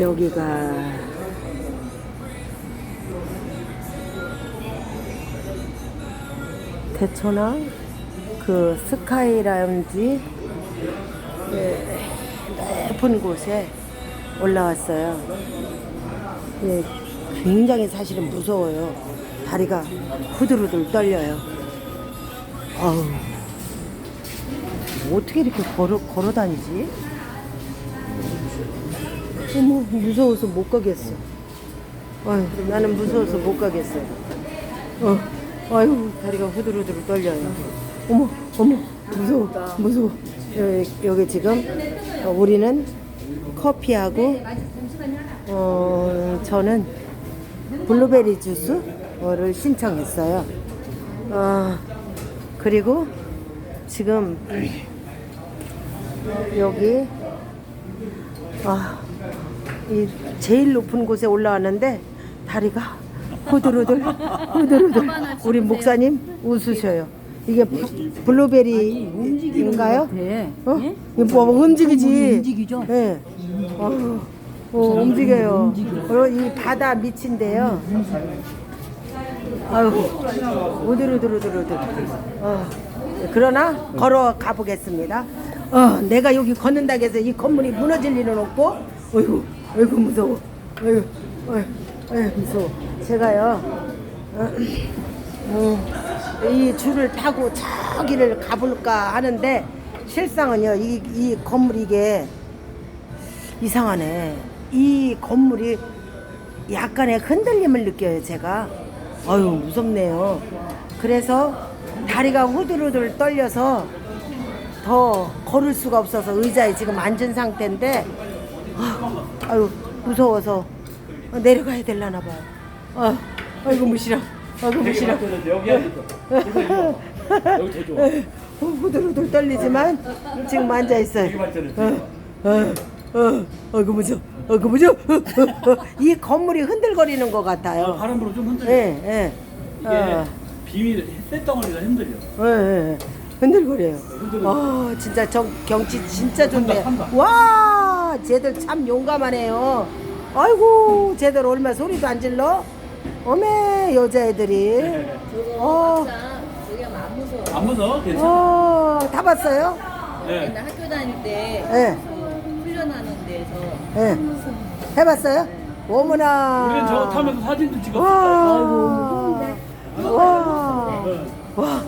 여기가 대천항 그 스카이라운지 네, 높은 곳에 올라왔어요. 네, 굉장히 사실은 무서워요. 다리가 후들후들 떨려요. 아우, 어떻게 이렇게 걸어, 걸어 다니지? 어머, 무서워서 못 가겠어. 아유, 나는 무서워서 못 가겠어요. 어, 아유, 다리가 후들후들 떨려요. 어머, 어머, 무서워, 무서워. 여기, 여기 지금 어, 우리는 커피하고 어, 저는 블루베리 주스를 신청했어요. 어, 그리고 지금 여기 아, 이 제일 높은 곳에 올라왔는데 다리가 후들후들 후들후들 우리 목사님 웃으셔요. 이게 부- 블루베리인가요? 네. 어? 이거 뭐 움직이지? 움직이죠? 예. 어, 어, 움직여요. 그리고 이 바다 밑인데요. 아유, 오들오들오들오들. 어, 그러나 걸어 가보겠습니다. 어, 내가 여기 걷는다고 해서 이 건물이 무너질 일은 없고, 어이 구, 어이구 무서워. 어이구, 어이구 무서워. 제가요, 어, 음, 이 줄을 타고 저기를 가볼까 하는데 실상은요, 이, 이 건물 이게 이상하네. 이 건물이 약간의 흔들림을 느껴요, 제가. 아유, 무섭네요. 그래서 다리가 후들후들 떨려서 더 걸을 수가 없어서 의자에 지금 앉은 상태인데, 아, 아유, 무서워서 내려가야 될라나 봐요. 아, 아이고, 무시라. 아이고, 무시라. 여기 여기 제일 좋아. 어, 후들후들 떨리지만 지금 앉아 있어요. 여기 맞잖아요. 어, 어, 어, 어이구 무서워. 어, 어, 이 건물이 흔들거리는 것 같아요. 바람 불어 좀 흔들려. 예, 예. 이게 어, 비밀 쇳덩어리가 흔들려. 예, 예. 흔들거려요. 아, 진짜 저 경치 진짜 좋네. 한다, 쟤들 참 용감하네요. 아이고, 쟤들 얼마 소리도 안 질러? 어메, 여자애들이. 어, 여기 안 무서워. 안 무서워? 괜찮아. 어, 다 봤어요? 네. 옛날 학교 다닐 때 예, 그 훈련하는 데서 예. 해봤어요? 어머나. 우리는 저거 타면서 사진도 찍었어. 와. 와. 와.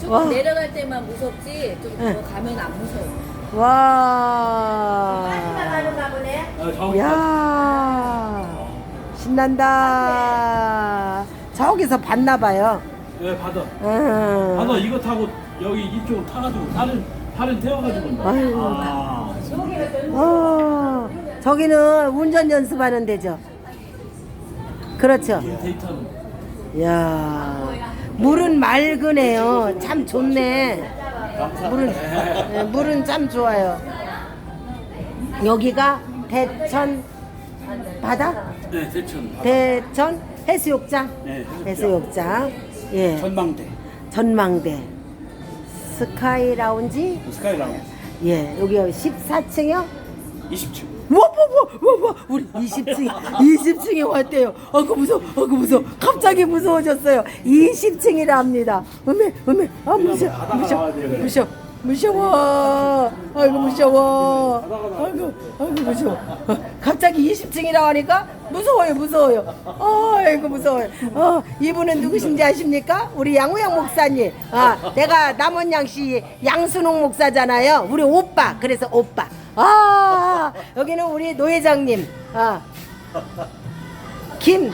쭉 와. 내려갈 때만 무섭지 좀 네. 더 가면 안 무서워. 와. 아, 야. 신난다. 저기서 봤나봐요. 네, 받아. 응. 받아 이거 타고 여기 이쪽으로 타가지고 살은 살은 태워가지고 온다. 아유. 아, 어, 저기는 운전 연습하는 데죠. 그렇죠. 이 데이터는 야 물은 맑으네요. 참 좋네. 물은 예, 물은 참 좋아요. 여기가 대천 바다? 네, 대천 대천 해수욕장? 네, 해수욕장. 해수욕장. 예. 전망대 전망대. 스카이 라운지? 스카이 라운 예. 여기 14층이요? 20층. 와, 와, 와, 와, 와, 우리 20층, 20층에 왔대요. 아그 무서워, 아그 무서워. 갑자기 무서워졌어요. 20층이라 합니다. 음메, 음메, 아 무셔, 무셔, 무셔, 무셔워. 아이고 무셔워. 아이고, 아이고 무서워. 갑자기 20층이라 하니까 무서워요, 무서워요. 아이고 무서워요. 어, 이분은 누구신지 아십니까? 우리 양우영 목사님. 아, 내가 남원양씨 양순홍 목사잖아요. 우리 오빠. 그래서 오빠. 아 여기는 우리 노 회장님. 아. 김.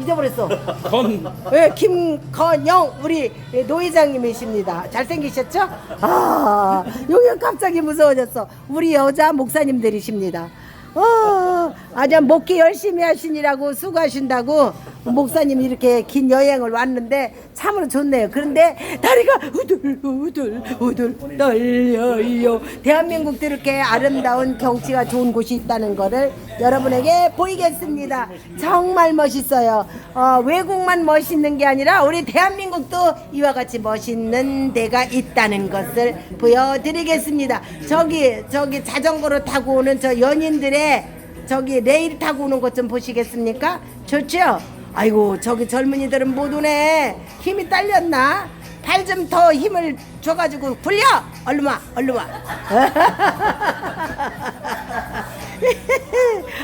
잊어버렸어. 건. 예, 김건영. 우리 노 회장님이십니다. 잘생기셨죠? 아 여기가 갑자기 무서워졌어. 우리 여자 목사님들이십니다. 아 어? 아주 목기 열심히 하시느라고 수고하신다고 목사님 이렇게 긴 여행을 왔는데 참으로 좋네요. 그런데 다리가 우들 우들 우들 떨려요. 대한민국도 이렇게 아름다운 경치가 좋은 곳이 있다는 거를 여러분에게 보이겠습니다. 정말 멋있어요. 어, 외국만 멋있는 게 아니라 우리 대한민국도 이와 같이 멋있는 데가 있다는 것을 보여드리겠습니다. 저기 저기 자전거로 타고 오는 저 연인들의 저기 레일 타고 오는 것 좀 보시겠습니까? 좋죠? 아이고 저기 젊은이들은 못 오네. 힘이 딸렸나? 팔 좀 더 힘을 줘가지고 굴려. 얼른 와, 얼른 와.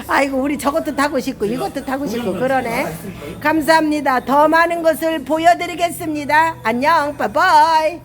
아이고 우리 저것도 타고 싶고 이것도 타고 싶고 그러네. 감사합니다. 더 많은 것을 보여드리겠습니다. 안녕. 바이바이.